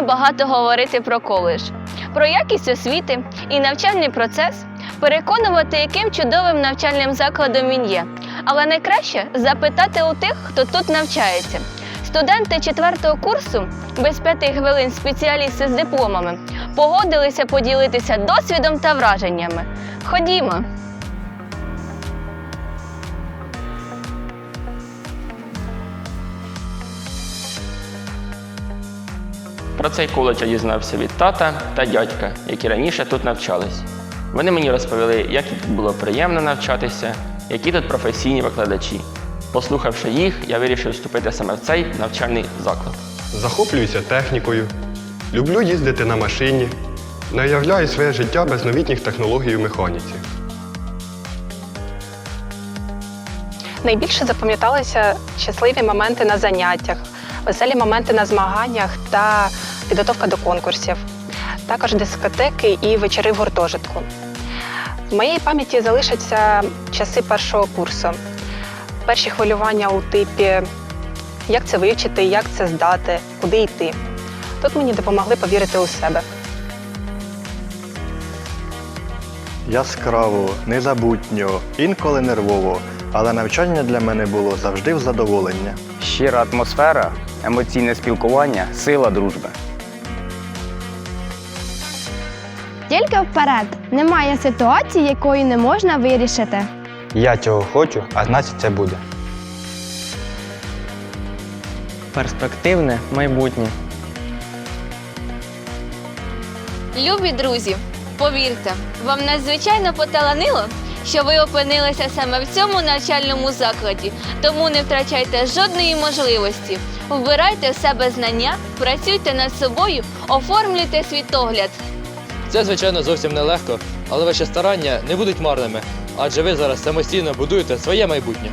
багато говорити про коледж, про якість освіти і навчальний процес, переконувати, яким чудовим навчальним закладом він є. Але найкраще запитати у тих, хто тут навчається. Студенти четвертого курсу без п'яти хвилин спеціалісти з дипломами погодилися поділитися досвідом та враженнями. Ходімо. Про цей коледж я дізнався від тата та дядька, які раніше тут навчались. Вони мені розповіли, як тут було приємно навчатися, які тут професійні викладачі. Послухавши їх, я вирішив вступити саме в цей навчальний заклад. Захоплююся технікою, люблю їздити на машині, не уявляю своє життя без новітніх технологій у механіці. Найбільше запам'яталися щасливі моменти на заняттях, веселі моменти на змаганнях та підготовка до конкурсів, також дискотеки і вечори в гуртожитку. В моїй пам'яті залишаться часи першого курсу, перші хвилювання у типі, як це вивчити, як це здати, куди йти. Тут мені допомогли повірити у себе. Яскраво, незабутньо, інколи нервово, але навчання для мене було завжди в задоволення. Щира атмосфера, емоційне спілкування, сила дружби. Тільки вперед. Немає ситуації, якої не можна вирішити. Я цього хочу, а значить це буде. перспективне майбутнє. Любі друзі, повірте, вам надзвичайно поталанило, що ви опинилися саме в цьому навчальному закладі, тому не втрачайте жодної можливості. Вбирайте в себе знання, працюйте над собою, оформлюйте світогляд. Це, звичайно, зовсім нелегко, але ваші старання не будуть марними, адже ви зараз самостійно будуєте своє майбутнє.